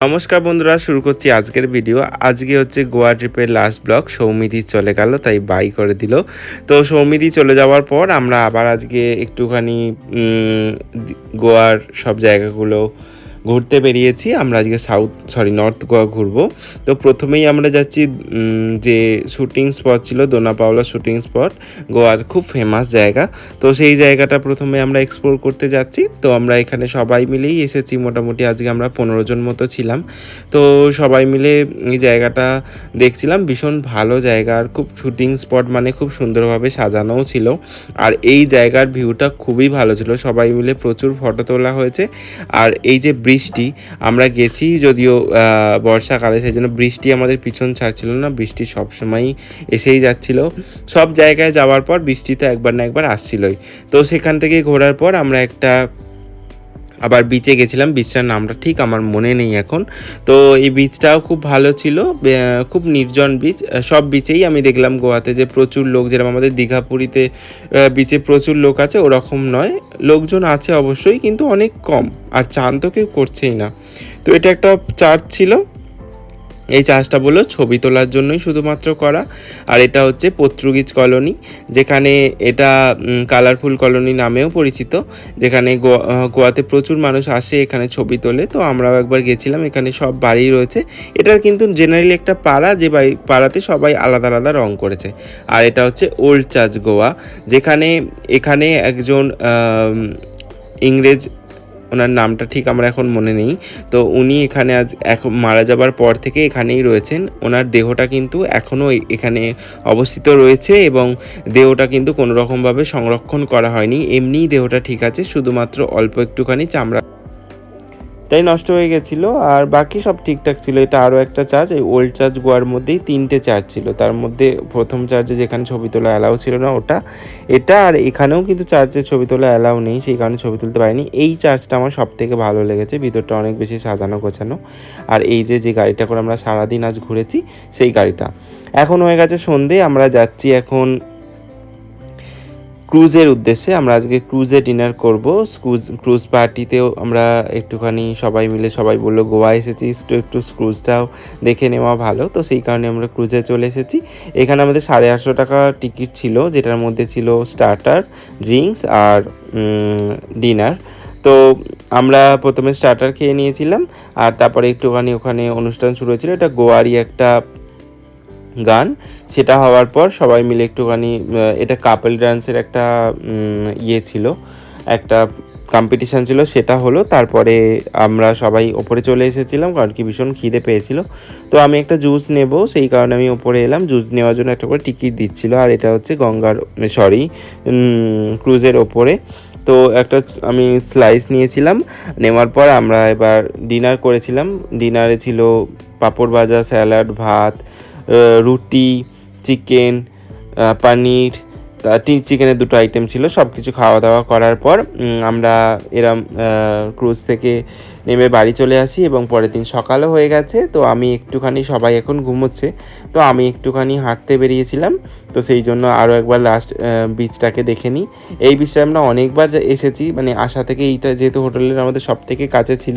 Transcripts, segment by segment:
নমস্কার বন্ধুরা, শুরু করছি আজকের ভিডিও। আজকে হচ্ছে গোয়া ট্রিপের লাস্ট ব্লগ সৌমিদি চলে গেল, তাই বাই করে দিল। তো সৌমিদি চলে যাওয়ার পর আমরা আবার আজকে একটুখানি গোয়ার সব জায়গাগুলো ঘুরতে বেরিয়েছি। আমরা আজকে সাউথ সরি নর্থ গোয়া ঘুরবো। তো প্রথমেই আমরা যাচ্ছি যে শুটিং স্পট ছিল দোনাপাওলা শুটিং স্পট গোয়ার খুব ফেমাস জায়গা। তো সেই জায়গাটা প্রথমে আমরা এক্সপ্লোর করতে যাচ্ছি। তো আমরা এখানে সবাই মিলেই এসেছি। মোটামুটি আজকে আমরা পনেরো জন মতো ছিলাম। তো সবাই মিলে এই জায়গাটা দেখছিলাম। ভীষণ ভালো জায়গা। আর খুব শুটিং স্পট মানে খুব সুন্দরভাবে সাজানোও ছিল। আর এই জায়গার ভিউটা খুবই ভালো ছিল। সবাই মিলে প্রচুর ফটো তোলা হয়েছে। আর এই যে বৃষ্টি, আমরা গেছি যদিও বর্ষাকালে সেই জন্য বৃষ্টি আমাদের পিছন ছাড়ছিল না, বৃষ্টি সবসময়ই এসেই যাচ্ছিল। সব জায়গায় যাওয়ার পর বৃষ্টি তো একবার না একবার আসছিলই। তো সেখান থেকে ঘোরার পর আমরা একটা আবার বিচে গেছিলাম বিচটার নামটা ঠিক আমার মনে নেই এখন। তো এই বিচটাও খুব ভালো ছিল খুব নির্জন বিচ সব বিচেই আমি দেখলাম গোয়াতে যে প্রচুর লোক যেরকম আমাদের দীঘা পুরীতে আহ, বিচে প্রচুর লোক আছে ওরকম নয়। লোকজন আছে অবশ্যই কিন্তু অনেক কম আর চান তো কেউ করছেই না। তো এটা একটা চার্চ ছিল এই চার্চটা বলল ছবি তোলার জন্যই শুধুমাত্র করা। আর এটা হচ্ছে পর্তুগিজ কলোনি, যেখানে এটা কালারফুল কলোনি নামেও পরিচিত, যেখানে গোয়া- গোয়াতে প্রচুর মানুষ আসে এখানে ছবি তোলে। তো আমরাও একবার গেছিলাম, এখানে সব বাড়ি রয়েছে। এটা কিন্তু জেনারেলি একটা পাড়া, যে বাড়ি, পাড়াতে সবাই আলাদা আলাদা রং করেছে। আর এটা হচ্ছে ওল্ড চার্চ গোয়া, যেখানে, এখানে একজন ইংরেজ ওনার নামটা ঠিক আমার এখন মনে নেই। তো উনি এখানে আজ এখন মারা যাবার পর থেকে এখানেই রয়েছেন। ওনার দেহটা কিন্তু এখনও এখানে অবস্থিত রয়েছে এবং দেহটা কিন্তু কোনো রকমভাবে সংরক্ষণ করা হয়নি। এমনিই দেহটা ঠিক আছে, শুধুমাত্র অল্প একটুখানি চামড়া তাই নষ্ট হয়ে গেছিল। আর বাকি সব ঠিকঠাক ছিল। এটা আরও একটা চার্জ এই ওল্ড চার্জ গোয়ার মধ্যেই তিনটে চার্জ ছিল। তার মধ্যে প্রথম চার্জে যেখানে ছবি তোলা অ্যালাউ ছিল না ওটা। এটা আর এখানেও কিন্তু চার্চে ছবি তোলা অ্যালাউ নেই। সেই কারণে ছবি তুলতে পারিনি। এই চার্জটা আমার সব থেকে ভালো লেগেছে। ভিতরটা অনেক বেশি সাজানো গোছানো। আর এই যে যে গাড়িটা করে আমরা সারাদিন আজ ঘুরেছি, সেই গাড়িটা। এখন হয়ে গেছে সন্ধে। আমরা যাচ্ছি এখন ক্রুজের উদ্দেশ্যে আমরা আজকে ক্রুজে ডিনার করব। ক্রুজ ক্রুজ পার্টিতেও আমরা একটুখানি সবাই মিলে সবাই বলল, গোয়া এসেছি একটু একটু ক্রুজটাও দেখে নেওয়া ভালো। তো সেই কারণে আমরা ক্রুজে চলে এসেছি। এখানে আমাদের সাড়ে আটশো টাকা টিকিট ছিল, যেটার মধ্যে ছিল স্টার্টার ড্রিঙ্কস আর ডিনার তো আমরা প্রথমে স্টার্টার খেয়ে নিয়েছিলাম, আর তারপরে একটুখানি ওখানে অনুষ্ঠান শুরু হয়েছিল। এটা গোয়ারই একটা গান। সেটা হওয়ার পর সবাই মিলে একটুখানি এটা কাপল ডান্সের একটা ইয়ে ছিল, একটা কম্পিটিশান ছিল, সেটা হলো, তারপরে আমরা সবাই ওপরে চলে এসেছিলাম, কারণ কি ভীষণ খিদে পেয়েছিল। তো আমি একটা জুস নেব, সেই কারণে আমি ওপরে এলাম জুস নেওয়ার জন্য একটা করে টিকিট দিচ্ছিল, আর এটা হচ্ছে গঙ্গার সরি ক্রুজের ওপরে। তো একটা, আমি স্লাইস নিয়েছিলাম, নেওয়ার পর আমরা এবার ডিনার করেছিলাম। ডিনারে ছিল পাঁপড় ভাজা স্যালাড ভাত রুটি চিকেন পনির টি- চিকেনের দুটো আইটেম ছিল সব কিছু খাওয়া দাওয়া করার পর আমরা এরম ক্রুজ থেকে নেমে বাড়ি চলে আসি এবং পরের দিন সকালও হয়ে গেছে, তো আমি একটুখানি, সবাই এখন ঘুমোচ্ছে, তো আমি একটুখানি হাঁটতে বেরিয়েছিলাম, তো সেই জন্য আরও একবার লাস্ট বিচটাকে দেখে নিই। এই বিচটা আমরা অনেকবার এসেছি মানে আসা থেকে এইটা যেহেতু হোটেলের আমাদের সব থেকে কাছে ছিল,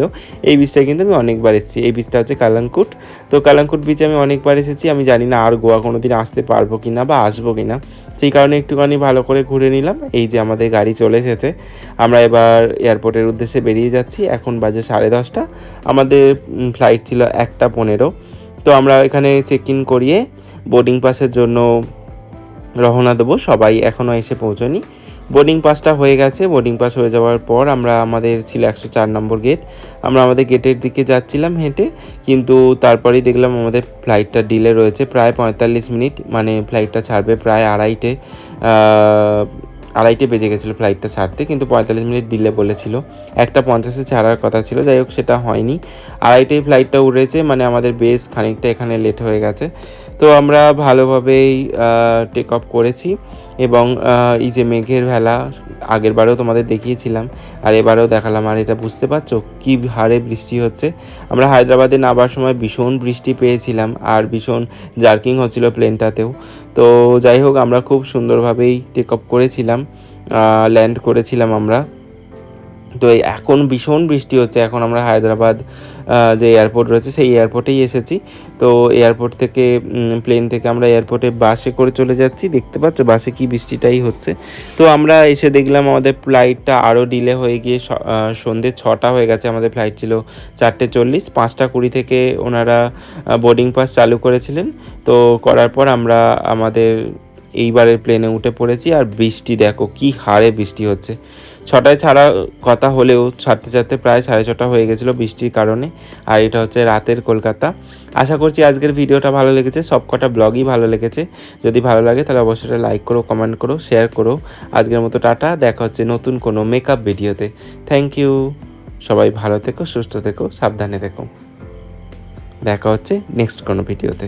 এই বিচটায় কিন্তু আমি অনেকবার এসেছি। এই বিচটা হচ্ছে কালাঙ্কুট তো কালাঙ্কুট বিচে আমি অনেকবার এসেছি, আমি জানি না আর গোয়া কোনো দিন আসতে পারব কি না বা আসব কি না সেই কারণে একটুখানি ভালো করে ঘুরে নিলাম। এই যে আমাদের গাড়ি চলে এসেছে। আমরা এবার এয়ারপোর্টের উদ্দেশ্যে বেরিয়ে যাচ্ছি। এখন বাজে সাড়ে দশটা। আমাদের ফ্লাইট ছিল একটা পনেরো। তো আমরা এখানে চেক ইন করিয়ে বোর্ডিং পাসের জন্য রওনা দেবো। সবাই এখনও এসে পৌঁছনি বোর্ডিং পাসটা হয়ে গেছে। বোর্ডিং পাস হয়ে যাওয়ার পর আমরা, আমাদের ছিল একশো চার নম্বর গেট আমরা আমাদের গেটের দিকে যাচ্ছিলাম হেঁটে। কিন্তু তারপরেই দেখলাম আমাদের ফ্লাইটটা ডিলে রয়েছে প্রায় পঁয়তাল্লিশ মিনিট। মানে ফ্লাইটটা ছাড়বে প্রায় আড়াইটে। আড়াইটে বেজে গেছিল ফ্লাইটটা ছাড়তে, কিন্তু পঁয়তাল্লিশ মিনিট ডিলে বলেছিল। একটা পঞ্চাশে ছাড়ার কথা ছিল, যাই হোক সেটা হয়নি। আড়াইটেই ফ্লাইটটা উড়েছে মানে আমাদের বেশ খানিকটা এখানে লেট হয়ে গেছে। তো আমরা ভালোভাবেই টেক অফ করেছি এবং এই যে মেঘের ভেলা আগের বারেও তোমাদের দেখিয়েছিলাম, আর এবারেও দেখালাম, আর এটা বুঝতে পারছ কী হারে বৃষ্টি হচ্ছে। আমরা হায়দ্রাবাদে নামার সময় ভীষণ বৃষ্টি পেয়েছিলাম, আর ভীষণ জার্কিং হচ্ছিল প্লেনটাতেও তো যাই হোক আমরা খুব সুন্দরভাবেই টেক অফ করেছিলাম ল্যান্ড করেছিলাম আমরা। তো এখন ভীষণ বৃষ্টি হচ্ছে। এখন আমরা হায়দ্রাবাদ যে এয়ারপোর্ট রয়েছে সেই এয়ারপোর্টেই এসেছি। তো এয়ারপোর্ট থেকে প্লেন থেকে আমরা এয়ারপোর্টে বাসে করে চলে যাচ্ছি। দেখতে পাচ্ছ বাসে কি বৃষ্টিটাই হচ্ছে। তো আমরা এসে দেখলাম আমাদের ফ্লাইটটা আরও ডিলে হয়ে গিয়ে স- আহ, সন্ধ্যে ছটা হয়ে গেছে। আমাদের ফ্লাইট ছিল চারটে চল্লিশ। পাঁচটা কুড়ি থেকে ওনারা বোর্ডিং পাস চালু করেছিলেন। তো করার পর আমরা আমাদের এইবারের প্লেনে উঠে পড়েছি। আর বৃষ্টি দেখো কি হারে বৃষ্টি হচ্ছে। ছটায় ছাড়া কথা হলেও ছাড়তে ছাড়তে প্রায় সাড়ে ছটা হয়ে গেছিল বৃষ্টির কারণে। আর এটা হচ্ছে রাতের কলকাতা। আশা করছি আজকের ভিডিওটা ভালো লেগেছে সব কটা ব্লগই ভালো লেগেছে। যদি ভালো লাগে তাহলে অবশ্যই লাইক করো কমেন্ট করো শেয়ার করো। আজকের মতো টাটা, দেখা হচ্ছে নতুন কোনো মেকআপ ভিডিওতে। থ্যাংক ইউ সবাই ভালো থেকো, সুস্থ থেকো, সাবধানে থেকো। দেখা হচ্ছে নেক্সট কোনো ভিডিওতে।